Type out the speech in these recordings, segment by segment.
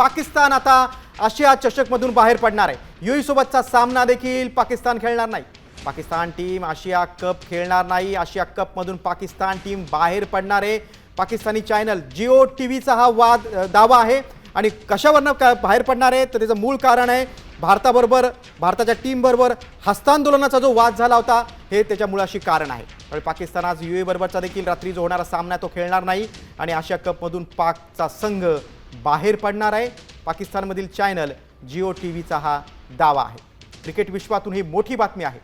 पाकिस्तान आता आशिया चषकमधून बाहेर पडणार आहे. युईसोबतचा सामना देखील पाकिस्तान खेळणार नाही. पाकिस्तान टीम आशिया कप खेळणार नाही. आशिया कपमधून पाकिस्तान टीम बाहेर पडणार आहे. पाकिस्तानी चॅनल जिओ टी व्हीचा हा वाद दावा आहे आणि कशावरनं का बाहेर पडणार आहे तर त्याचं मूळ कारण आहे भारताबरोबर भारताच्या टीमबरोबर हस्तांदोलनाचा जो वाद झाला होता हे त्याच्या मुळाशी कारण आहे. त्यामुळे पाकिस्तान आज यू बरोबरचा देखील रात्री जो होणारा सामना तो खेळणार नाही आणि आशिया कपमधून पाकचा संघ बाहेर पडणार आहे. पाकिस्तानमधील चॅनल जिओ टी व्हीचा हा दावा आहे. क्रिकेट विश्वातून ही मोठी बातमी आहे.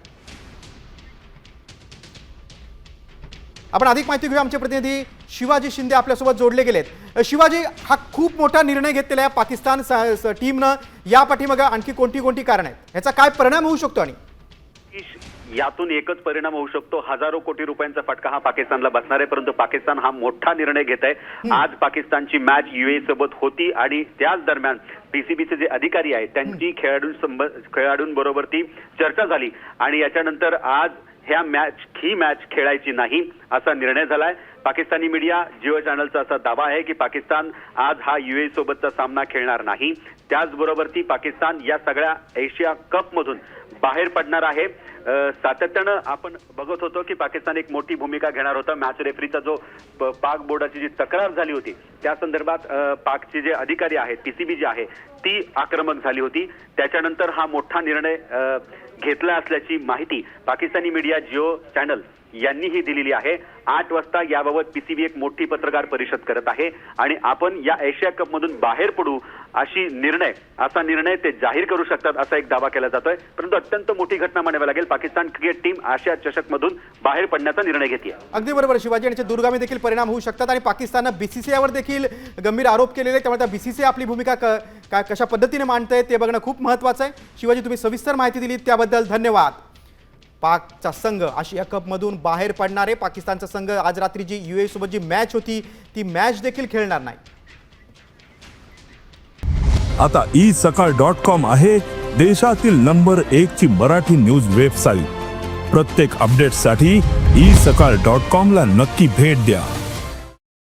आपण अधिक माहिती घेऊया आमचे प्रतिनिधी शिवाजी शिंदे आपल्यासोबत जोडले गेलेत. शिवाजी हा खूप मोठा निर्णय घेतलेला आहे पाकिस्तान टीमनं. या पाठीमागं आणखी कोणती कोणती कारण आहेत? ह्याचा काय परिणाम होऊ शकतो आणि? यातून एकच परिणाम होऊ शकतो. हजारो कोटी रुपयांचा फटका हा पाकिस्तानला बसणार आहे परंतु पाकिस्तान हा मोठा निर्णय घेत आहे. आज पाकिस्तानची मॅच युए सोबत होती आणि त्याच दरम्यान पीसीबीचे जे अधिकारी आहेत त्यांची खेळाडू खेळाडूंबरोबर ती चर्चा झाली. आणि याच्यानंतर आज ह्या मॅच ही मॅच खेळायची नाही असा निर्णय झालाय. पाकिस्तानी मीडिया जिओ चॅनलचा असा दावा आहे की पाकिस्तान आज हा युए सोबतचा सामना खेळणार नाही. त्याचबरोबर ती पाकिस्तान या सगळ्या एशिया कप मधून बाहेर पडणार आहे. सातत्यानं आपण बघत होतो की पाकिस्तान एक मोठी भूमिका घेणार होता. मॅच रेफरीचा जो पाक बोर्डाची जी तक्रार झाली होती त्या संदर्भात पाकचे जे अधिकारी आहेत पीसीबी जी आहे ती आक्रमक झाली होती. त्याच्यानंतर हा मोठा निर्णय घेतला असल्याची माहिती पाकिस्तानी मीडिया जिओ चॅनल यांनीही दिलेली आहे. आठ वाजता याबाबत पीसीबी एक मोठी पत्रकार परिषद करत आहे आणि आपण या एशिया कप मधून बाहेर पडू अशी निर्णय असा निर्णय ते जाहीर करू शकतात असा एक दावा केला जातोय. परंतु अत्यंत मोठी घटना म्हणावी लागेल पाकिस्तान क्रिकेट टीम आशिया चषक मधून बाहेर पडण्याचा निर्णय घेते. अगदी बरोबर शिवाजी यांचे दुर्गामी देखील परिणाम होऊ शकतात आणि पाकिस्ताननं बीसीसीआयवर देखील गंभीर आरोप केलेले त्यामुळे त्या बीसीसीआय आपली भूमिका काय कशा पद्धतीने मांडतंय ते बघणं खूप महत्त्वाचं आहे. शिवाजी तुम्ही सविस्तर माहिती दिली त्याबद्दल धन्यवाद. पाकचा संघ आशिया कपमधून बाहेर पडणारे पाकिस्तानचा संघ आज रात्री जी यू एसोबत जी मॅच होती ती मॅच देखील खेळणार नाही. आता ई सकाळ डॉट कॉम आहे देशातील नंबर एक ची मराठी न्यूज वेबसाईट प्रत्येक अपडेटसाठी ई सकाळ डॉट कॉम ला नक्की भेट द्या.